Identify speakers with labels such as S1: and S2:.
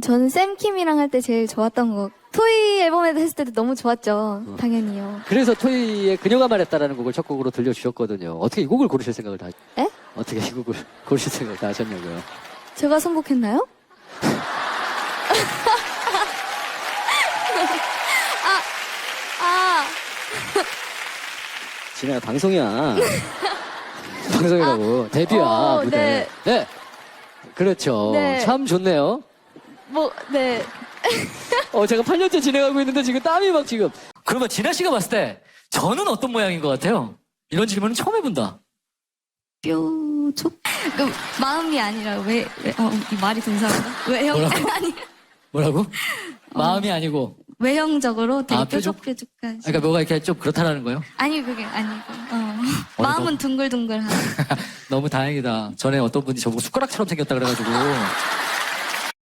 S1: 음, 저는 쌤킴이랑 할 때 제일 좋았던 거. 토이 앨범에 했을 때도 너무 좋았죠. 당연히요.
S2: 그래서 토이의 그녀가 말했다라는 곡을 첫 곡으로 들려주셨거든요. 어떻게 이 곡을 고르실 생각을 다,
S1: 에?
S2: 어떻게 이 곡을 고르실 생각을 다 하셨냐고요.
S1: 제가 선곡했나요? 아, 아,
S2: 진아야, 방송이야. 방송이라고. 데뷔야,
S1: 어,
S2: 무대.
S1: 네.
S2: 네. 그렇죠.
S1: 네.
S2: 참 좋네요.
S1: 뭐, 네.
S2: 어, 제가 8년째 진행하고 있는데 지금 땀이 막 지금.
S3: 그러면 진아 씨가 봤을 때 저는 어떤 모양인 것 같아요? 이런 질문은 처음 해본다.
S1: 뾰족? 그, 마음이 아니라, 왜, 왜, 어, 이 말이 동사인가? 외형,
S3: 뭐라고?
S1: 아니,
S3: 뭐라고? 마음이 아니고.
S1: 외형적으로 되게
S3: 아, 뾰족?
S1: 뾰족뾰족한.
S3: 그러니까 뭐가 이렇게 좀 그렇다라는 거예요?
S1: 아니, 그게 아니고, 어.
S3: 어,
S1: 마음은 둥글둥글한.
S3: 너무 다행이다. 전에 어떤 분이 저보고 숟가락처럼 생겼다 그래가지고